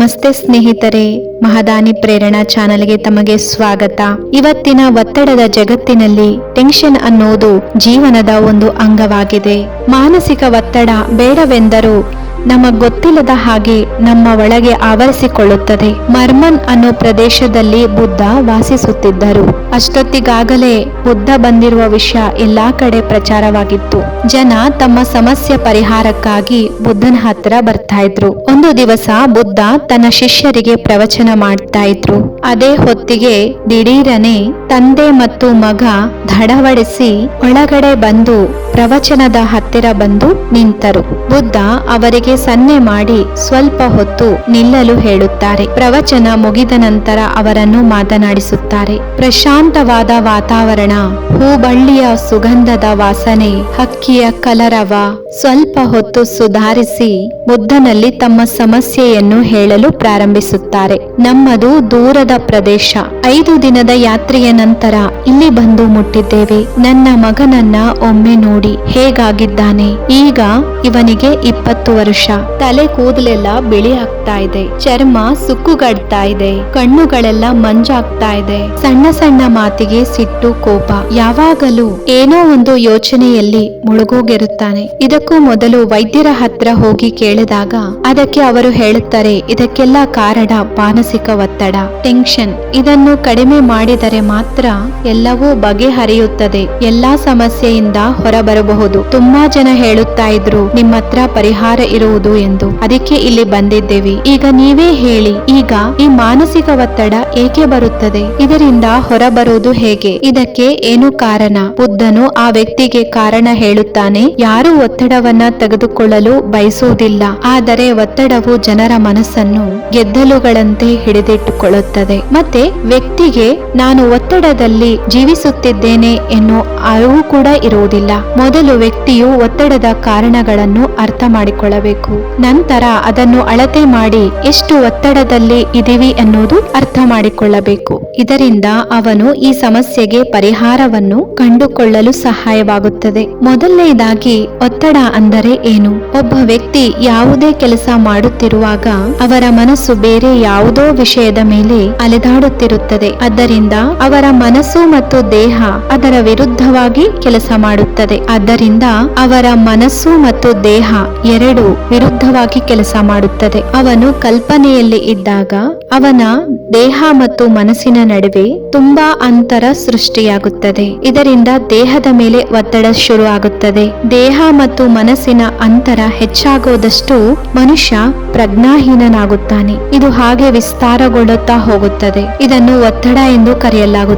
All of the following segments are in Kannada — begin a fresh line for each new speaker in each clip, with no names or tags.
ನಮಸ್ತೆ ಸ್ನೇಹಿತರೆ. ಮಹದಾನಿ ಪ್ರೇರಣಾ ಚಾನೆಲ್ಗೆ ತಮಗೆ ಸ್ವಾಗತ. ಇವತ್ತಿನ ಒತ್ತಡದ ಜಗತ್ತಿನಲ್ಲಿ ಟೆನ್ಷನ್ ಅನ್ನೋದು ಜೀವನದ ಒಂದು ಅಂಗವಾಗಿದೆ. ಮಾನಸಿಕ ಒತ್ತಡ ಬೇಡವೆಂದರೂ ನಮ್ಮ ಗೊತ್ತಿಲ್ಲದ ಹಾಗೆ ನಮ್ಮ ಒಳಗೆ ಆವರಿಸಿಕೊಳ್ಳುತ್ತದೆ. ಮರ್ಮನ್ ಅನ್ನೋ ಪ್ರದೇಶದಲ್ಲಿ ಬುದ್ಧ ವಾಸಿಸುತ್ತಿದ್ದರು. ಅಷ್ಟೊತ್ತಿಗಾಗಲೇ ಬುದ್ಧ ಬಂದಿರುವ ವಿಷಯ ಎಲ್ಲಾ ಕಡೆ ಪ್ರಚಾರವಾಗಿತ್ತು. ಜನ ತಮ್ಮ ಸಮಸ್ಯೆ ಪರಿಹಾರಕ್ಕಾಗಿ ಬುದ್ಧನ ಹತ್ರ ಬರ್ತಾ ಇದ್ರು. ಒಂದು ದಿವಸ ಬುದ್ಧ ತನ್ನ ಶಿಷ್ಯರಿಗೆ ಪ್ರವಚನ ಮಾಡ್ತಾ ಇದ್ರು. ಅದೇ ಹೊತ್ತಿಗೆ ದಿಢೀರನೆ ತಂದೆ ಮತ್ತು ಮಗ ಧಡವಡಿಸಿ ಒಳಗಡೆ ಬಂದು ಪ್ರವಚನದ ಹತ್ತಿರ ಬಂದು ನಿಂತರು. ಬುದ್ಧ ಅವರಿಗೆ ಸನ್ನೆ ಮಾಡಿ ಸ್ವಲ್ಪ ಹೊತ್ತು ನಿಲ್ಲಲು ಹೇಳುತ್ತಾರೆ. ಪ್ರವಚನ ಮುಗಿದ ನಂತರ ಅವರನ್ನು ಮಾತನಾಡಿಸುತ್ತಾರೆ. ಪ್ರಶಾಂತವಾದ ವಾತಾವರಣ, ಹೂಬಳ್ಳಿಯ ಸುಗಂಧದ ವಾಸನೆ, ಹಕ್ಕಿಯ ಕಲರವ ಸ್ವಲ್ಪ ಹೊತ್ತು ಸುಧಾರಿಸಿ ಬುದ್ಧನಲ್ಲಿ ತಮ್ಮ ಸಮಸ್ಯೆಯನ್ನು ಹೇಳಲು ಪ್ರಾರಂಭಿಸುತ್ತಾರೆ. ನಮ್ಮದು ದೂರದ ಪ್ರದೇಶ. ಐದು ದಿನದ ಯಾತ್ರೆಯ ನಂತರ ಇಲ್ಲಿ ಬಂದು ಮುಟ್ಟಿದ್ದೇವೆ. ನನ್ನ ಮಗನನ್ನ ಒಮ್ಮೆ ನೋಡಿ ಹೇಗಾಗಿದ್ದಾನೆ? ಈಗ ಇವನಿಗೆ ಇಪ್ಪತ್ತು ವರ್ಷ. ತಲೆ ಕೂದಲೆಲ್ಲ ಬಿಳಿ ಆಗ್ತಾ ಇದೆ. ಚರ್ಮ ಸುಕ್ಕುಗಡ್ತಾ ಇದೆ. ಕಣ್ಣುಗಳೆಲ್ಲ ಮಂಜಾಗ್ತಾ ಇದೆ. ಸಣ್ಣ ಸಣ್ಣ ಮಾತಿಗೆ ಸಿಟ್ಟು ಕೋಪ. ಯಾವಾಗಲೂ ಏನೋ ಒಂದು ಯೋಚನೆಯಲ್ಲಿ ಮುಳುಗೋಗಿರುತ್ತಾನೆ. ಇದಕ್ಕೂ ಮೊದಲು ವೈದ್ಯರ ಹತ್ರ ಹೋಗಿ ಕೇಳಿದಾಗ ಅದಕ್ಕೆ ಅವರು ಹೇಳುತ್ತಾರೆ, ಇದಕ್ಕೆಲ್ಲ ಕಾರಣ ಮಾನಸಿಕ ಒತ್ತಡ ಟೆನ್ಷನ್ ಇದನ್ನು ಕಡಿಮೆ ಮಾಡಿದರೆ ಮಾತ್ರ ಎಲ್ಲವೂ ಬಗೆಹರಿಯುತ್ತದೆ. ಎಲ್ಲಾ ಸಮಸ್ಯೆಯಿಂದ ಹೊರಬರಬಹುದು. ತುಂಬಾ ಜನ ಹೇಳುತ್ತಾ ಇದ್ರು, ನಿಮ್ಮ ಹತ್ರ ಪರಿಹಾರ ಇರುವುದು ಎಂದು. ಅದಕ್ಕೆ ಇಲ್ಲಿ ಬಂದಿದ್ದೇವೆ. ಈಗ ನೀವೇ ಹೇಳಿ. ಈಗ ಈ ಮಾನಸಿಕ ಒತ್ತಡ ಏಕೆ ಬರುತ್ತದೆ? ಇದರಿಂದ ಹೊರಬರುವುದು ಹೇಗೆ? ಇದಕ್ಕೆ ಏನು ಕಾರಣ? ಬುದ್ಧನು ಆ ವ್ಯಕ್ತಿಗೆ ಕಾರಣ ಹೇಳುತ್ತಾನೆ. ಯಾರು ಒತ್ತಡವನ್ನ ತೆಗೆದುಕೊಳ್ಳಲು ಬಯಸುವುದಿಲ್ಲ. ಆದರೆ ಒತ್ತಡವು ಜನರ ಮನಸ್ಸನ್ನು ಗೆದ್ದಲುಗಳಂತೆ ಹಿಡಿದಿಟ್ಟುಕೊಳ್ಳುತ್ತದೆ. ಮತ್ತೆ ವ್ಯಕ್ತಿಗೆ, ನಾನು ಒತ್ತಡದಲ್ಲಿ ಜೀವಿಸುತ್ತಿದ್ದೇನೆ ಎನ್ನುವ ಅರಿವು ಕೂಡ ಇರುವುದಿಲ್ಲ. ಮೊದಲು ವ್ಯಕ್ತಿಯು ಒತ್ತಡದ ಕಾರಣಗಳನ್ನು ಅರ್ಥ ಮಾಡಿಕೊಳ್ಳಬೇಕು. ನಂತರ ಅದನ್ನು ಅಳತೆ ಮಾಡಿ ಎಷ್ಟು ಒತ್ತಡದಲ್ಲಿ ಇದೀವಿ ಎನ್ನುವುದು ಅರ್ಥ ಮಾಡಿಕೊಳ್ಳಬೇಕು. ಇದರಿಂದ ಅವನು ಈ ಸಮಸ್ಯೆಗೆ ಪರಿಹಾರವನ್ನು ಕಂಡುಕೊಳ್ಳಲು ಸಹಾಯವಾಗುತ್ತದೆ. ಮೊದಲನೇದಾಗಿ ಒತ್ತಡ ಅಂದರೆ ಏನು? ಒಬ್ಬ ವ್ಯಕ್ತಿ ಯಾವುದೇ ಕೆಲಸ ಮಾಡುತ್ತಿರುವಾಗ ಅವರ ಮನಸ್ಸು ಬೇರೆ ಯಾವುದೋ ವಿಷಯದ ಮೇಲೆ ಅಲೆದಾಡುತ್ತಿರುತ್ತದೆ. ಆದ್ದರಿಂದ ಅವರ ಮನಸ್ಸು ಮತ್ತು ದೇಹ ಅದರ ವಿರುದ್ಧವಾಗಿ ಕೆಲಸ ಮಾಡುತ್ತದೆ. ಆದ್ದರಿಂದ ಅವರ ಮನಸ್ಸು ಮತ್ತು ದೇಹ ಎರಡು ವಿರುದ್ಧವಾಗಿ ಕೆಲಸ ಮಾಡುತ್ತದೆ. ಅವನು ಕಲ್ಪನೆಯಲ್ಲಿ ಇದ್ದಾಗ ಅವನ ದೇಹ ಮತ್ತು ಮನಸ್ಸಿನ ನಡುವೆ ತುಂಬಾ ಅಂತರ ಸೃಷ್ಟಿಯಾಗುತ್ತದೆ. ಇದರಿಂದ ದೇಹದ ಮೇಲೆ ಒತ್ತಡ ಶುರು ಆಗುತ್ತದೆ ದೇಹ ಮತ್ತು ಮನಸ್ಸಿನ ಅಂತರ ಹೆಚ್ಚಾಗೋದಷ್ಟು ಮನುಷ್ಯ ಪ್ರಜ್ಞಾಹೀನನಾಗುತ್ತಾನೆ. ಇದು ಹಾಗೆ ವಿಸ್ತಾರಗೊಳ್ಳುತ್ತಾ ಹೋಗುತ್ತದೆ. ಇದನ್ನು ಒತ್ತಡ ಎಂದು ಕರೆಯಲಾಗುತ್ತದೆ.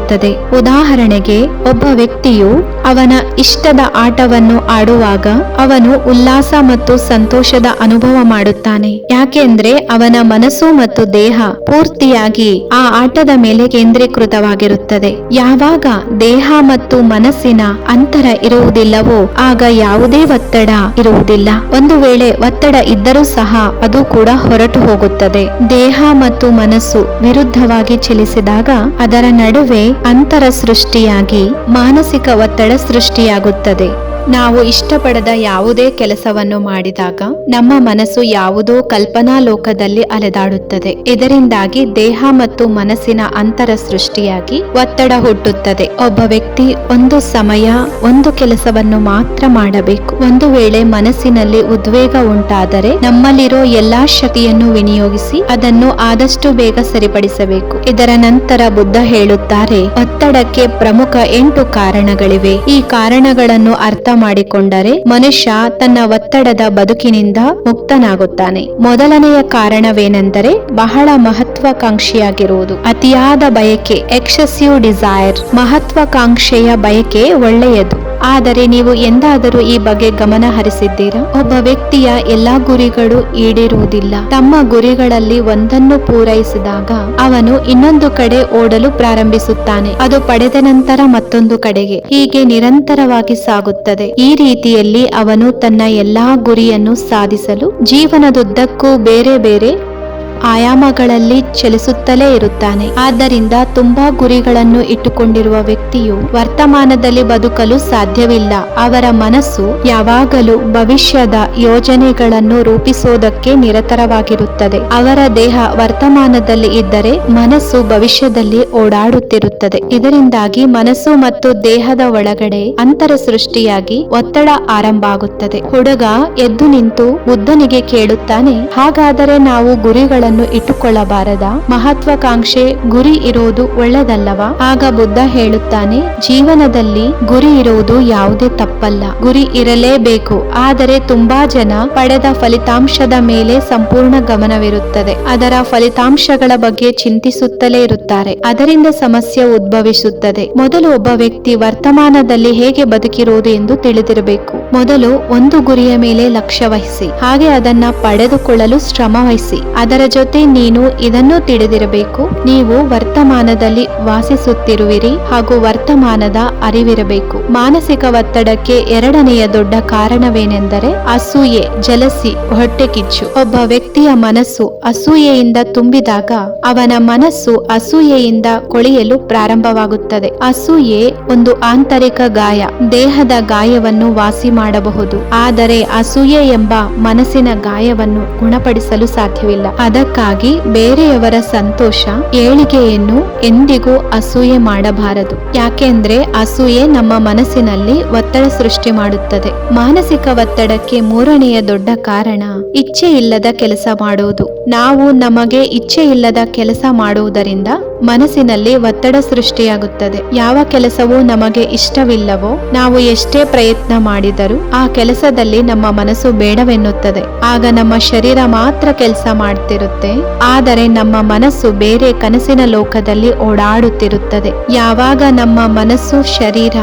ಉದಾಹರಣೆಗೆ ಒಬ್ಬ ವ್ಯಕ್ತಿಯು ಅವನ ಇಷ್ಟದ ಆಟವನ್ನು ಆಡುವಾಗ ಅವನು ಉಲ್ಲಾಸ ಮತ್ತು ಸಂತೋಷದ ಅನುಭವ ಮಾಡುತ್ತಾನೆ. ಯಾಕೆಂದ್ರೆ ಅವನ ಮನಸ್ಸು ಮತ್ತು ದೇಹ ಪೂರ್ತಿಯಾಗಿ ಆ ಆಟದ ಮೇಲೆ ಕೇಂದ್ರೀಕೃತವಾಗಿರುತ್ತದೆ. ಯಾವಾಗ ದೇಹ ಮತ್ತು ಮನಸ್ಸಿನ ಅಂತರ ಇರುವುದಿಲ್ಲವೋ ಆಗ ಯಾವುದೇ ಒತ್ತಡ ಇರುವುದಿಲ್ಲ. ಒಂದು ವೇಳೆ ಒತ್ತಡ ಇದ್ದರೂ ಸಹ ಅದು ಕೂಡ ಹೊರಟು ಹೋಗುತ್ತದೆ. ದೇಹ ಮತ್ತು ಮನಸ್ಸು ವಿರುದ್ಧವಾಗಿ ಚಲಿಸಿದಾಗ ಅದರ ನಡುವೆ ಅಂತರ ಸೃಷ್ಟಿಯಾಗಿ ಮಾನಸಿಕ ಒತ್ತಡ ಸೃಷ್ಟಿಯಾಗುತ್ತದೆ. ನಾವು ಇಷ್ಟಪಡದ ಯಾವುದೇ ಕೆಲಸವನ್ನು ಮಾಡಿದಾಗ ನಮ್ಮ ಮನಸ್ಸು ಯಾವುದೋ ಕಲ್ಪನಾ ಲೋಕದಲ್ಲಿ ಅಲೆದಾಡುತ್ತದೆ. ಇದರಿಂದಾಗಿ ದೇಹ ಮತ್ತು ಮನಸ್ಸಿನ ಅಂತರ ಸೃಷ್ಟಿಯಾಗಿ ಒತ್ತಡ ಹುಟ್ಟುತ್ತದೆ. ಒಬ್ಬ ವ್ಯಕ್ತಿ ಒಂದು ಸಮಯ, ಒಂದು ಕೆಲಸವನ್ನು ಮಾತ್ರ ಮಾಡಬೇಕು. ಒಂದು ವೇಳೆ ಮನಸ್ಸಿನಲ್ಲಿ ಉದ್ವೇಗ ಉಂಟಾದರೆ ನಮ್ಮಲ್ಲಿರೋ ಎಲ್ಲಾ ಶಕ್ತಿಯನ್ನು ವಿನಿಯೋಗಿಸಿ ಅದನ್ನು ಆದಷ್ಟು ಬೇಗ ಸರಿಪಡಿಸಬೇಕು. ಇದರ ನಂತರ ಬುದ್ಧ ಹೇಳುತ್ತಾರೆ, ಒತ್ತಡಕ್ಕೆ ಪ್ರಮುಖ ಎಂಟು ಕಾರಣಗಳಿವೆ. ಈ ಕಾರಣಗಳನ್ನು ಅರ್ಥ ಮಾಡಿಕೊಂಡರೆ ಮನುಷ್ಯ ತನ್ನ ಒತ್ತಡದ ಬದುಕಿನಿಂದ ಮುಕ್ತನಾಗುತ್ತಾನೆ. ಮೊದಲನೆಯ ಕಾರಣವೇನೆಂದರೆ ಬಹಳ ಮಹತ್ವಾಕಾಂಕ್ಷಿಯಾಗಿರುವುದು. ಅತಿಯಾದ ಬಯಕೆ ಎಕ್ಸೆಸಿವ್ ಡಿಸೈರ್ ಮಹತ್ವಾಕಾಂಕ್ಷೆಯ ಬಯಕೆ ಒಳ್ಳೆಯದು. ಆದರೆ ನೀವು ಎಂದಾದರೂ ಈ ಬಗ್ಗೆ ಗಮನ ಹರಿಸಿದ್ದೀರಾ? ಒಬ್ಬ ವ್ಯಕ್ತಿಯ ಎಲ್ಲಾ ಗುರಿಗಳು ಈಡೇರುವುದಿಲ್ಲ. ತಮ್ಮ ಗುರಿಗಳಲ್ಲಿ ಒಂದನ್ನು ಪೂರೈಸಿದಾಗ ಅವನು ಇನ್ನೊಂದು ಕಡೆ ಓಡಲು ಪ್ರಾರಂಭಿಸುತ್ತಾನೆ. ಅದು ಪಡೆದ ನಂತರ ಮತ್ತೊಂದು ಕಡೆಗೆ ಹೀಗೆ ನಿರಂತರವಾಗಿ ಸಾಗುತ್ತದೆ. ಈ ರೀತಿಯಲ್ಲಿ ಅವನು ತನ್ನ ಎಲ್ಲಾ ಗುರಿಯನ್ನು ಸಾಧಿಸಲು ಜೀವನದುದ್ದಕ್ಕೂ ಬೇರೆ ಬೇರೆ ಆಯಾಮಗಳಲ್ಲಿ ಚಲಿಸುತ್ತಲೇ ಇರುತ್ತಾನೆ. ಆದ್ದರಿಂದ ತುಂಬಾ ಗುರಿಗಳನ್ನು ಇಟ್ಟುಕೊಂಡಿರುವ ವ್ಯಕ್ತಿಯು ವರ್ತಮಾನದಲ್ಲಿ ಬದುಕಲು ಸಾಧ್ಯವಿಲ್ಲ. ಅವರ ಮನಸ್ಸು ಯಾವಾಗಲೂ ಭವಿಷ್ಯದ ಯೋಜನೆಗಳನ್ನು ರೂಪಿಸುವುದಕ್ಕೆ ನಿರತರವಾಗಿರುತ್ತದೆ. ಅವರ ದೇಹ ವರ್ತಮಾನದಲ್ಲಿ ಇದ್ದರೆ ಮನಸ್ಸು ಭವಿಷ್ಯದಲ್ಲಿ ಓಡಾಡುತ್ತಿರುತ್ತದೆ. ಇದರಿಂದಾಗಿ ಮನಸ್ಸು ಮತ್ತು ದೇಹದ ಒಳಗಡೆ ಅಂತರ ಸೃಷ್ಟಿಯಾಗಿ ಒತ್ತಡ ಆರಂಭ ಆಗುತ್ತದೆ ಹುಡುಗ ಎದ್ದು ನಿಂತು ಬುದ್ಧನಿಗೆ ಕೇಳುತ್ತಾನೆ, ಹಾಗಾದರೆ ನಾವು ಗುರಿಗಳನ್ನು ಇಟ್ಟುಕೊಳ್ಳಬಾರದ ಮಹತ್ವಾಕಾಂಕ್ಷೆ ಗುರಿ ಇರೋದು ಒಳ್ಳೆದಲ್ಲವಾ ಆಗ ಬುದ್ಧ ಹೇಳುತ್ತಾನೆ, ಜೀವನದಲ್ಲಿ ಗುರಿ ಇರುವುದು ಯಾವುದೇ ತಪ್ಪಲ್ಲ. ಗುರಿ ಇರಲೇಬೇಕು, ಆದರೆ ತುಂಬಾ ಜನ ಪಡೆದ ಫಲಿತಾಂಶದ ಮೇಲೆ ಸಂಪೂರ್ಣ ಗಮನವಿರುತ್ತದೆ. ಅದರ ಫಲಿತಾಂಶಗಳ ಬಗ್ಗೆ ಚಿಂತಿಸುತ್ತಲೇ ಇರುತ್ತಾರೆ. ಅದರಿಂದ ಸಮಸ್ಯೆ ಉದ್ಭವಿಸುತ್ತದೆ. ಮೊದಲು ಒಬ್ಬ ವ್ಯಕ್ತಿ ವರ್ತಮಾನದಲ್ಲಿ ಹೇಗೆ ಬದುಕಿರುವುದು ಎಂದು ತಿಳಿದಿರಬೇಕು. ಮೊದಲು ಒಂದು ಗುರಿಯ ಮೇಲೆ ಲಕ್ಷ್ಯ ವಹಿಸಿ, ಹಾಗೆ ಅದನ್ನ ಪಡೆದುಕೊಳ್ಳಲು ಶ್ರಮ ವಹಿಸಿ, ಅದರ ಜೊತೆ ನೀನು ಇದನ್ನು ತಿಳಿದಿರಬೇಕು. ನೀವು ವರ್ತಮಾನದಲ್ಲಿ ವಾಸಿಸುತ್ತಿರುವಿರಿ ಹಾಗೂ ವರ್ತಮಾನದ ಅರಿವಿರಬೇಕು. ಮಾನಸಿಕ ಒತ್ತಡಕ್ಕೆ ಎರಡನೆಯ ದೊಡ್ಡ ಕಾರಣವೇನೆಂದರೆ ಅಸೂಯೆ, ಜಲಸಿ, ಹೊಟ್ಟೆ ಕಿಚ್ಚು. ಒಬ್ಬ ವ್ಯಕ್ತಿಯ ಮನಸ್ಸು ಅಸೂಯೆಯಿಂದ ತುಂಬಿದಾಗ ಅವನ ಮನಸ್ಸು ಅಸೂಯೆಯಿಂದ ಕೊಳೆಯಲು ಪ್ರಾರಂಭವಾಗುತ್ತದೆ. ಅಸೂಯೆ ಒಂದು ಆಂತರಿಕ ಗಾಯ, ದೇಹದ ಗಾಯವನ್ನು ವಾಸಿ ಮಾಡಬಹುದು. ಆದರೆ ಅಸೂಯೆ ಎಂಬ ಮನಸ್ಸಿನ ಗಾಯವನ್ನು ಗುಣಪಡಿಸಲು ಸಾಧ್ಯವಿಲ್ಲ. ಅದಕ್ಕಾಗಿ ಬೇರೆಯವರ ಸಂತೋಷ, ಏಳಿಗೆಯನ್ನು ಎಂದಿಗೂ ಅಸೂಯೆ ಮಾಡಬಾರದು. ಯಾಕೆಂದ್ರೆ ಅಸೂಯೆ ನಮ್ಮ ಮನಸ್ಸಿನಲ್ಲಿ ಒತ್ತಡ ಸೃಷ್ಟಿ ಮಾಡುತ್ತದೆ. ಮಾನಸಿಕ ಒತ್ತಡಕ್ಕೆ ಮೂರನೆಯ ದೊಡ್ಡ ಕಾರಣ ಇಚ್ಛೆ ಇಲ್ಲದ ಕೆಲಸ ಮಾಡುವುದು. ನಾವು ನಮಗೆ ಇಚ್ಛೆ ಇಲ್ಲದ ಕೆಲಸ ಮಾಡುವುದರಿಂದ ಮನಸ್ಸಿನಲ್ಲಿ ಒತ್ತಡ ಸೃಷ್ಟಿಯಾಗುತ್ತದೆ. ಯಾವ ಕೆಲಸವೂ ನಮಗೆ ಇಷ್ಟವಿಲ್ಲವೋ, ನಾವು ಎಷ್ಟೇ ಪ್ರಯತ್ನ ಮಾಡಿದರೂ ಆ ಕೆಲಸದಲ್ಲಿ ನಮ್ಮ ಮನಸ್ಸು ಬೇಡವೆನ್ನುತ್ತದೆ. ಆಗ ನಮ್ಮ ಶರೀರ ಮಾತ್ರ ಕೆಲಸ ಮಾಡ್ತಿರುತ್ತೆ ಆದರೆ ನಮ್ಮ ಮನಸ್ಸು ಬೇರೆ ಕನಸಿನ ಲೋಕದಲ್ಲಿ ಓಡಾಡುತ್ತಿರುತ್ತದೆ. ಯಾವಾಗ ನಮ್ಮ ಮನಸ್ಸು ಶರೀರ,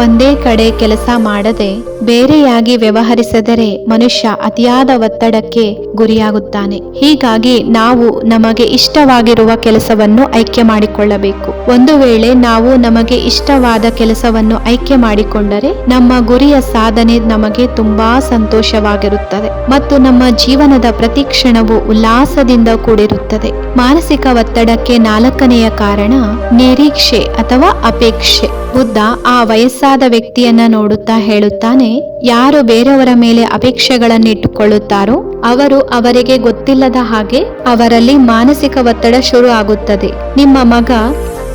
ಒಂದೇ ಕಡೆ ಕೆಲಸ ಮಾಡದೆ ಬೇರೆಯಾಗಿ ವ್ಯವಹರಿಸಿದರೆ ಮನುಷ್ಯ ಅತಿಯಾದ ಒತ್ತಡಕ್ಕೆ ಗುರಿಯಾಗುತ್ತಾನೆ. ಹೀಗಾಗಿ ನಾವು ನಮಗೆ ಇಷ್ಟವಾಗಿರುವ ಕೆಲಸವನ್ನು ಆಯ್ಕೆ ಮಾಡಿಕೊಳ್ಳಬೇಕು. ಒಂದು ವೇಳೆ ನಾವು ನಮಗೆ ಇಷ್ಟವಾದ ಕೆಲಸವನ್ನು ಆಯ್ಕೆ ಮಾಡಿಕೊಂಡರೆ ನಮ್ಮ ಗುರಿಯ ಸಾಧನೆ ನಮಗೆ ತುಂಬಾ ಸಂತೋಷವಾಗಿರುತ್ತದೆ ಮತ್ತು ನಮ್ಮ ಜೀವನದ ಪ್ರತಿ ಕ್ಷಣವು ಉಲ್ಲಾಸದಿಂದ ಕೂಡಿರುತ್ತದೆ. ಮಾನಸಿಕ ಒತ್ತಡಕ್ಕೆ ನಾಲ್ಕನೆಯ ಕಾರಣ ನಿರೀಕ್ಷೆ ಅಥವಾ ಅಪೇಕ್ಷೆ. ಬುದ್ಧ ಆ ವಯಸ್ಸಾದ ವ್ಯಕ್ತಿಯನ್ನ ನೋಡುತ್ತಾ ಹೇಳುತ್ತಾನೆ ಯಾರು ಬೇರೆಯವರ ಮೇಲೆ ಅಪೇಕ್ಷೆಗಳನ್ನು ಇಟ್ಟುಕೊಳ್ಳುತ್ತಾರೋ ಅವರು ಅವರಿಗೆ ಗೊತ್ತಿಲ್ಲದ ಹಾಗೆ ಅವರಲ್ಲಿ ಮಾನಸಿಕ ಒತ್ತಡ ಶುರು ಆಗುತ್ತದೆ. ನಿಮ್ಮ ಮಗ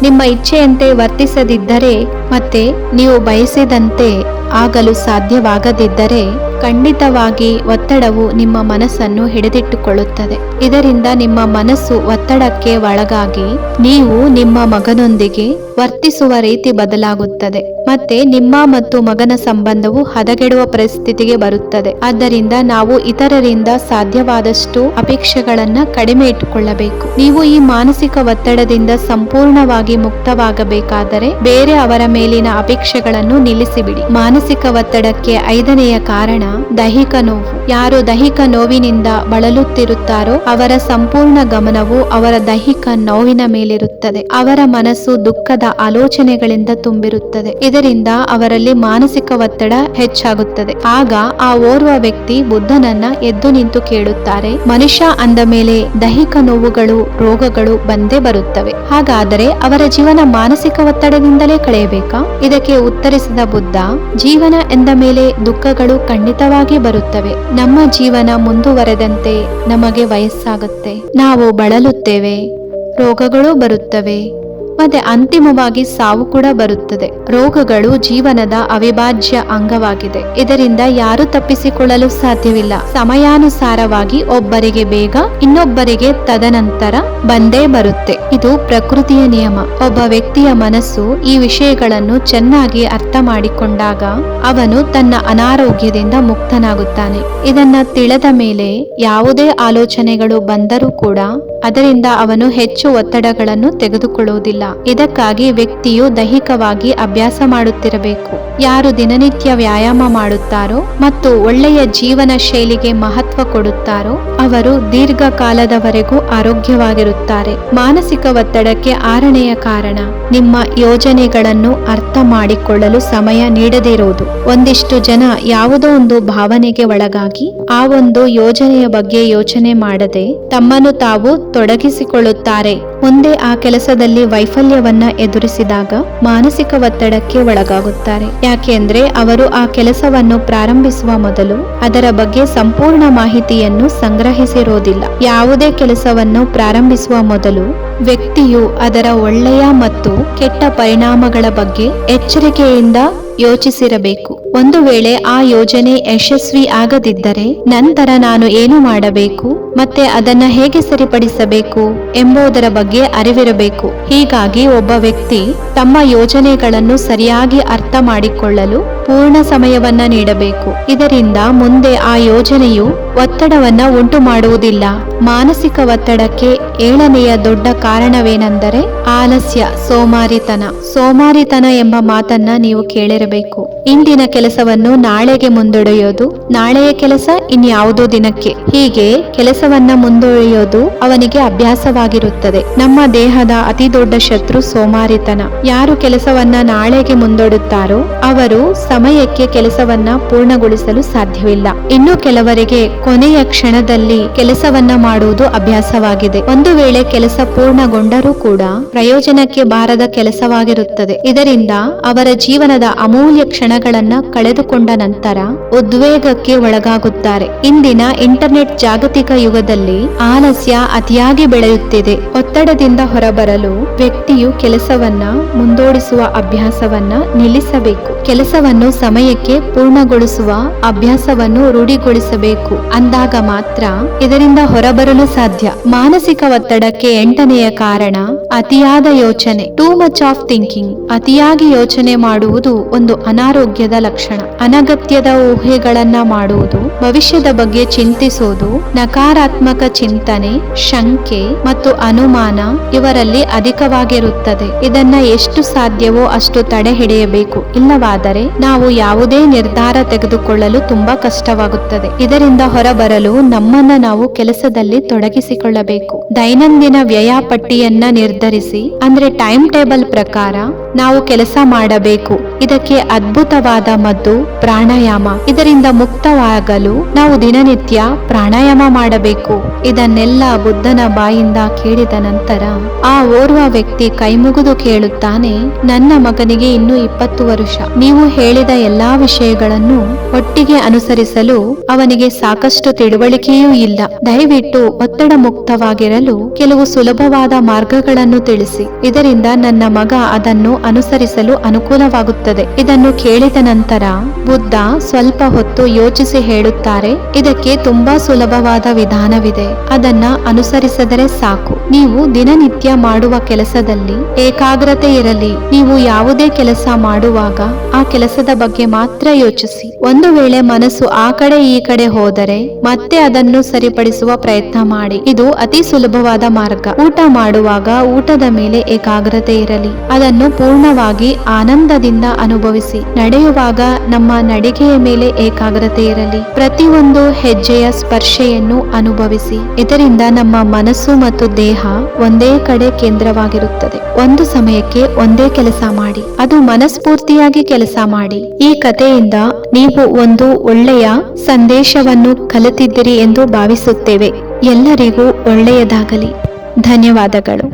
ನಿಮ್ಮ ಇಚ್ಛೆಯಂತೆ ವರ್ತಿಸದಿದ್ದರೆ ಮತ್ತೆ ನೀವು ಬಯಸಿದಂತೆ ಆಗಲು ಸಾಧ್ಯವಾಗದಿದ್ದರೆ ಖಂಡಿತವಾಗಿ ಒತ್ತಡವು ನಿಮ್ಮ ಮನಸ್ಸನ್ನು ಹಿಡಿದಿಟ್ಟುಕೊಳ್ಳುತ್ತದೆ. ಇದರಿಂದ ನಿಮ್ಮ ಮನಸ್ಸು ಒತ್ತಡಕ್ಕೆ ಒಳಗಾಗಿ ನೀವು ನಿಮ್ಮ ಮಗನೊಂದಿಗೆ ವರ್ತಿಸುವ ರೀತಿ ಬದಲಾಗುತ್ತದೆ. ಮತ್ತೆ ನಿಮ್ಮ ಮತ್ತು ಮಗನ ಸಂಬಂಧವು ಹದಗೆಡುವ ಪರಿಸ್ಥಿತಿಗೆ ಬರುತ್ತದೆ. ಆದ್ದರಿಂದ ನಾವು ಇತರರಿಂದ ಸಾಧ್ಯವಾದಷ್ಟು ಅಪೇಕ್ಷೆಗಳನ್ನ ಕಡಿಮೆ ಇಟ್ಟುಕೊಳ್ಳಬೇಕು. ನೀವು ಈ ಮಾನಸಿಕ ಒತ್ತಡದಿಂದ ಸಂಪೂರ್ಣವಾಗಿ ಮುಕ್ತವಾಗಬೇಕಾದರೆ ಬೇರೆ ಅವರ ಮೇಲಿನ ಅಪೇಕ್ಷೆಗಳನ್ನು ನಿಲ್ಲಿಸಿಬಿಡಿ. ಮಾನಸಿಕ ಒತ್ತಡಕ್ಕೆ ಐದನೆಯ ಕಾರಣ ದೈಹಿಕ ನೋವು. ಯಾರು ದೈಹಿಕ ನೋವಿನಿಂದ ಬಳಲುತ್ತಿರುತ್ತಾರೋ ಅವರ ಸಂಪೂರ್ಣ ಗಮನವು ಅವರ ದೈಹಿಕ ನೋವಿನ ಮೇಲಿರುತ್ತದೆ. ಅವರ ಮನಸ್ಸು ದುಃಖದ ಆಲೋಚನೆಗಳಿಂದ ತುಂಬಿರುತ್ತದೆ. ಇದರಿಂದ ಅವರಲ್ಲಿ ಮಾನಸಿಕ ಒತ್ತಡ ಹೆಚ್ಚಾಗುತ್ತದೆ. ಆಗ ಆ ಓರ್ವ ವ್ಯಕ್ತಿ ಬುದ್ಧನನ್ನ ಎದ್ದು ನಿಂತು ಕೇಳುತ್ತಾರೆ, ಮನುಷ್ಯ ಅಂದ ಮೇಲೆ ದೈಹಿಕ ನೋವುಗಳು, ರೋಗಗಳು ಬಂದೇ ಬರುತ್ತವೆ. ಹಾಗಾದರೆ ಅವರ ಜೀವನ ಮಾನಸಿಕ ಒತ್ತಡದಿಂದಲೇ ಕಳೆಯಬೇಕಾ? ಇದಕ್ಕೆ ಉತ್ತರಿಸಿದ ಬುದ್ಧ, ಜೀವನ ಎಂದ ಮೇಲೆ ದುಃಖಗಳು ಖಂಡಿತವಾಗಿ ಬರುತ್ತವೆ. ನಮ್ಮ ಜೀವನ ಮುಂದುವರೆದಂತೆ ನಮಗೆ ವಯಸ್ಸಾಗುತ್ತೆ. ನಾವು ಬಳಲುತ್ತೇವೆ. ರೋಗಗಳು ಬರುತ್ತವೆ. ಮತ್ತೆ ಅಂತಿಮವಾಗಿ ಸಾವು ಕೂಡ ಬರುತ್ತದೆ. ರೋಗಗಳು ಜೀವನದ ಅವಿಭಾಜ್ಯ ಅಂಗವಾಗಿದೆ. ಇದರಿಂದ ಯಾರು ತಪ್ಪಿಸಿಕೊಳ್ಳಲು ಸಾಧ್ಯವಿಲ್ಲ. ಸಮಯಾನುಸಾರವಾಗಿ ಒಬ್ಬರಿಗೆ ಬೇಗ ಇನ್ನೊಬ್ಬರಿಗೆ ತದನಂತರ ಬಂದೇ ಬರುತ್ತೆ. ಇದು ಪ್ರಕೃತಿಯ ನಿಯಮ. ಒಬ್ಬ ವ್ಯಕ್ತಿಯ ಮನಸ್ಸು ಈ ವಿಷಯಗಳನ್ನು ಚೆನ್ನಾಗಿ ಅರ್ಥ ಮಾಡಿಕೊಂಡಾಗ ಅವನು ತನ್ನ ಅನಾರೋಗ್ಯದಿಂದ ಮುಕ್ತನಾಗುತ್ತಾನೆ. ಇದನ್ನ ತಿಳಿದ ಮೇಲೆ ಯಾವುದೇ ಆಲೋಚನೆಗಳು ಬಂದರೂ ಕೂಡ ಅದರಿಂದ ಅವನು ಹೆಚ್ಚು ಒತ್ತಡಗಳನ್ನು ತೆಗೆದುಕೊಳ್ಳುವುದಿಲ್ಲ. ಇದಕ್ಕಾಗಿ ವ್ಯಕ್ತಿಯು ದೈಹಿಕವಾಗಿ ಅಭ್ಯಾಸ ಮಾಡುತ್ತಿರಬೇಕು. ಯಾರು ದಿನನಿತ್ಯ ವ್ಯಾಯಾಮ ಮಾಡುತ್ತಾರೋ ಮತ್ತು ಒಳ್ಳೆಯ ಜೀವನ ಶೈಲಿಗೆ ಮಹತ್ವ ಕೊಡುತ್ತಾರೋ ಅವರು ದೀರ್ಘಕಾಲದವರೆಗೂ ಆರೋಗ್ಯವಾಗಿರುತ್ತಾರೆ. ಮಾನಸಿಕ ಒತ್ತಡಕ್ಕೆ ಆರನೆಯ ಕಾರಣ ನಿಮ್ಮ ಯೋಜನೆಗಳನ್ನು ಅರ್ಥ ಮಾಡಿಕೊಳ್ಳಲು ಸಮಯ ನೀಡದೇ ಇರುವುದು ಒಂದಿಷ್ಟು ಜನ ಯಾವುದೋ ಒಂದು ಭಾವನೆಗೆ ಒಳಗಾಗಿ ಆ ಒಂದು ಯೋಜನೆಯ ಬಗ್ಗೆ ಯೋಚನೆ ಮಾಡದೆ ತಮ್ಮನ್ನು ತಾವು ತೊಡಗಿಸಿಕೊಳ್ಳುತ್ತಾರೆ. ಮುಂದೆ ಆ ಕೆಲಸದಲ್ಲಿ ವೈಫಲ್ಯವನ್ನ ಎದುರಿಸಿದಾಗ ಮಾನಸಿಕ ಒತ್ತಡಕ್ಕೆ ಒಳಗಾಗುತ್ತಾರೆ. ಯಾಕೆಂದ್ರೆ ಅವರು ಆ ಕೆಲಸವನ್ನು ಪ್ರಾರಂಭಿಸುವ ಮೊದಲು ಅದರ ಬಗ್ಗೆ ಸಂಪೂರ್ಣ ಮಾಹಿತಿಯನ್ನು ಸಂಗ್ರಹಿಸಿರೋದಿಲ್ಲ. ಯಾವುದೇ ಕೆಲಸವನ್ನು ಪ್ರಾರಂಭಿಸುವ ಮೊದಲು ವ್ಯಕ್ತಿಯು ಅದರ ಒಳ್ಳೆಯ ಮತ್ತು ಕೆಟ್ಟ ಪರಿಣಾಮಗಳ ಬಗ್ಗೆ ಎಚ್ಚರಿಕೆಯಿಂದ ಯೋಚಿಸಿರಬೇಕು. ಒಂದು ವೇಳೆ ಆ ಯೋಜನೆ ಯಶಸ್ವಿ ಆಗದಿದ್ದರೆ ನಂತರ ನಾನು ಏನು ಮಾಡಬೇಕು, ಮತ್ತೆ ಅದನ್ನ ಹೇಗೆ ಸರಿಪಡಿಸಬೇಕು ಎಂಬುದರ ಬಗ್ಗೆ ಅರಿವಿರಬೇಕು. ಹೀಗಾಗಿ ಒಬ್ಬ ವ್ಯಕ್ತಿ ತಮ್ಮ ಯೋಜನೆಗಳನ್ನು ಸರಿಯಾಗಿ ಅರ್ಥ ಮಾಡಿಕೊಳ್ಳಲು ಪೂರ್ಣ ಸಮಯವನ್ನ ನೀಡಬೇಕು. ಇದರಿಂದ ಮುಂದೆ ಆ ಯೋಜನೆಯು ಒತ್ತಡವನ್ನ ಉಂಟು ಮಾಡುವುದಿಲ್ಲ. ಮಾನಸಿಕ ಒತ್ತಡಕ್ಕೆ ಏಳನೆಯ ದೊಡ್ಡ ಕಾರಣವೇನೆಂದರೆ ಆಲಸ್ಯ, ಸೋಮಾರಿತನ. ಸೋಮಾರಿತನ ಎಂಬ ಮಾತನ್ನ ನೀವು ಕೇಳಿರಬೇಕು. ಇಂದಿನ ಕೆಲಸವನ್ನು ನಾಳೆಗೆ ಮುಂದೊಡೆಯೋದು, ನಾಳೆಯ ಕೆಲಸ ಇನ್ಯಾವುದೋ ದಿನಕ್ಕೆ. ಹೀಗೆ ಕೆಲಸವನ್ನ ಮುಂದೊಡೆಯೋದು ಅವನಿಗೆ ಅಭ್ಯಾಸವಾಗಿರುತ್ತದೆ. ನಮ್ಮ ದೇಹದ ಅತಿ ದೊಡ್ಡ ಶತ್ರು ಸೋಮಾರಿತನ. ಯಾರು ಕೆಲಸವನ್ನ ನಾಳೆಗೆ ಮುಂದೊಡುತ್ತಾರೋ, ಅವರು ಸಮಯಕ್ಕೆ ಕೆಲಸವನ್ನ ಪೂರ್ಣಗೊಳಿಸಲು ಸಾಧ್ಯವಿಲ್ಲ. ಇನ್ನು ಕೆಲವರಿಗೆ ಕೊನೆಯ ಕ್ಷಣದಲ್ಲಿ ಕೆಲಸವನ್ನ ಮಾಡುವುದು ಅಭ್ಯಾಸವಾಗಿದೆ. ಒಂದು ವೇಳೆ ಕೆಲಸ ಪೂರ್ಣಗೊಂಡರೂ ಕೂಡ ಪ್ರಯೋಜನಕ್ಕೆ ಬಾರದ ಕೆಲಸವಾಗಿರುತ್ತದೆ. ಇದರಿಂದ ಅವರ ಜೀವನದ ಅಮೂಲ್ಯ ಕ್ಷಣಗಳನ್ನ ಕಳೆದುಕೊಂಡ ನಂತರ ಉದ್ವೇಗಕ್ಕೆ ಒಳಗಾಗುತ್ತಾರೆ. ಇಂದಿನ ಇಂಟರ್ನೆಟ್ ಜಾಗತಿಕ ಯುಗದಲ್ಲಿ ಆಲಸ್ಯ ಅತಿಯಾಗಿ ಬೆಳೆಯುತ್ತಿದೆ. ಒತ್ತಡದಿಂದ ಹೊರಬರಲು ವ್ಯಕ್ತಿಯು ಕೆಲಸವನ್ನ ಮುಂದೋಡಿಸುವ ಅಭ್ಯಾಸವನ್ನ ನಿಲ್ಲಿಸಬೇಕು. ಕೆಲಸವನ್ನು ಸಮಯಕ್ಕೆ ಪೂರ್ಣಗೊಳಿಸುವ ಅಭ್ಯಾಸವನ್ನು ರೂಢಿಗೊಳಿಸಬೇಕು. ಅಂದಾಗ ಮಾತ್ರ ಇದರಿಂದ ಹೊರಬರಲು ಸಾಧ್ಯ. ಮಾನಸಿಕ ಒತ್ತಡಕ್ಕೆ ಎಂಟನೆಯ ಕಾರಣ ಅತಿಯಾದ ಯೋಚನೆ. ಟೂ ಮಚ್ ಆಫ್ ಥಿಂಕಿಂಗ್ ಅತಿಯಾಗಿ ಯೋಚನೆ ಮಾಡುವುದು ಒಂದು ಅನಾರೋಗ್ಯದ ಲಕ್ಷಣ. ಅನಗತ್ಯದ ಊಹೆಗಳನ್ನ ಮಾಡುವುದು, ಭವಿಷ್ಯದ ಬಗ್ಗೆ ಚಿಂತಿಸುವುದು ನಕಾರಾತ್ಮಕ ಚಿಂತನೆ, ಶಂಕೆ ಮತ್ತು ಅನುಮಾನ ಇವರಲ್ಲಿ ಅಧಿಕವಾಗಿರುತ್ತದೆ. ಇದನ್ನ ಎಷ್ಟು ಸಾಧ್ಯವೋ ಅಷ್ಟು ತಡೆ ಹಿಡಿಯಬೇಕು. ಇಲ್ಲವಾದರೆ ನಾವು ಯಾವುದೇ ನಿರ್ಧಾರ ತೆಗೆದುಕೊಳ್ಳಲು ತುಂಬಾ ಕಷ್ಟವಾಗುತ್ತದೆ. ಇದರಿಂದ ಹೊರಬರಲು ನಮ್ಮನ್ನ ನಾವು ಕೆಲಸದಲ್ಲಿ ತೊಡಗಿಸಿಕೊಳ್ಳಬೇಕು. ದೈನಂದಿನ ವ್ಯಯಪಟ್ಟಿಯನ್ನ ನಿರ್ಧರಿಸಿ, ಅಂದ್ರೆ ಟೈಮ್ ಟೇಬಲ್ ಪ್ರಕಾರ ನಾವು ಕೆಲಸ ಮಾಡಬೇಕು. ಇದಕ್ಕೆ ಅದ್ಭುತವಾದ ಮದ್ದು, ಪ್ರಾಣಾಯಾಮ. ಇದರಿಂದ ಮುಕ್ತವಾಗಲು ನಾವು ದಿನನಿತ್ಯ ಪ್ರಾಣಾಯಾಮ ಮಾಡಬೇಕು. ಇದನ್ನೆಲ್ಲ ಬುದ್ಧನ ಬಾಯಿಂದ ಕೇಳಿದ ನಂತರ ಆ ಓರ್ವ ವ್ಯಕ್ತಿ ಕೈಮುಗಿದು ಕೇಳುತ್ತಾನೆ, ನನ್ನ ಮಗನಿಗೆ ಇನ್ನು ಇಪ್ಪತ್ತು ವರ್ಷ. ನೀವು ಹೇಳಿದ ಎಲ್ಲಾ ವಿಷಯಗಳನ್ನು ಒಟ್ಟಿಗೆ ಅನುಸರಿಸಲು ಅವನಿಗೆ ಸಾಕಷ್ಟು ತಿಳುವಳಿಕೆಯೂ ಇಲ್ಲ. ದಯವಿಟ್ಟು ಒತ್ತಡ ಮುಕ್ತವಾಗಿರಲು ಕೆಲವು ಸುಲಭವಾದ ಮಾರ್ಗಗಳನ್ನು ತಿಳಿಸಿ. ಇದರಿಂದ ನನ್ನ ಮಗ ಅದನ್ನು ಅನುಸರಿಸಲು ಅನುಕೂಲವಾಗುತ್ತದೆ. ಇದನ್ನು ಕೇಳಿದ ನಂತರ ಬುದ್ಧ ಸ್ವಲ್ಪ ಹೊತ್ತು ಯೋಚಿಸಿ ಹೇಳುತ್ತಾರೆ, ಇದಕ್ಕೆ ತುಂಬಾ ಸುಲಭವಾದ ವಿಧಾನವಿದೆ. ಅದನ್ನ ಅನುಸರಿಸಿದರೆ ಸಾಕು. ನೀವು ದಿನನಿತ್ಯ ಮಾಡುವ ಕೆಲಸದಲ್ಲಿ ಏಕಾಗ್ರತೆ ಇರಲಿ. ನೀವು ಯಾವುದೇ ಕೆಲಸ ಮಾಡುವಾಗ ಆ ಕೆಲಸದ ಬಗ್ಗೆ ಮಾತ್ರ ಯೋಚಿಸಿ. ಒಂದು ವೇಳೆ ಮನಸ್ಸು ಆ ಕಡೆ ಈ ಕಡೆ ಹೋದರೆ ಮತ್ತೆ ಅದನ್ನು ಸರಿಪಡಿಸುವ ಪ್ರಯತ್ನ ಮಾಡಿ. ಇದು ಅತಿ ಸುಲಭವಾದ ಮಾರ್ಗ. ಊಟ ಮಾಡುವಾಗ ಊಟದ ಮೇಲೆ ಏಕಾಗ್ರತೆ ಇರಲಿ. ಅದನ್ನು ಪೂರ್ಣವಾಗಿ ಆನಂದದಿಂದ ಅನುಭವಿಸಿ, ನಡೆಯುವಾಗ ನಮ್ಮ ನಡಿಗೆಯ ಮೇಲೆ ಏಕಾಗ್ರತೆ ಇರಲಿ. ಪ್ರತಿಯೊಂದು ಹೆಜ್ಜೆಯ ಸ್ಪರ್ಶೆಯನ್ನು ಅನುಭವಿಸಿ. ಇದರಿಂದ ನಮ್ಮ ಮನಸ್ಸು ಮತ್ತು ದೇಹ ಒಂದೇ ಕಡೆ ಕೇಂದ್ರವಾಗಿರುತ್ತದೆ. ಒಂದು ಸಮಯಕ್ಕೆ ಒಂದೇ ಕೆಲಸ ಮಾಡಿ. ಅದು ಮನಸ್ಫೂರ್ತಿಯಾಗಿ ಕೆಲಸ ಮಾಡಿ. ಈ ಕಥೆಯಿಂದ ನೀವು ಒಂದು ಒಳ್ಳೆಯ ಸಂದೇಶವನ್ನು ಕಲಿತಿದ್ದೀರಿ ಎಂದು ಭಾವಿಸುತ್ತೇವೆ. ಎಲ್ಲರಿಗೂ ಒಳ್ಳೆಯದಾಗಲಿ. ಧನ್ಯವಾದಗಳು.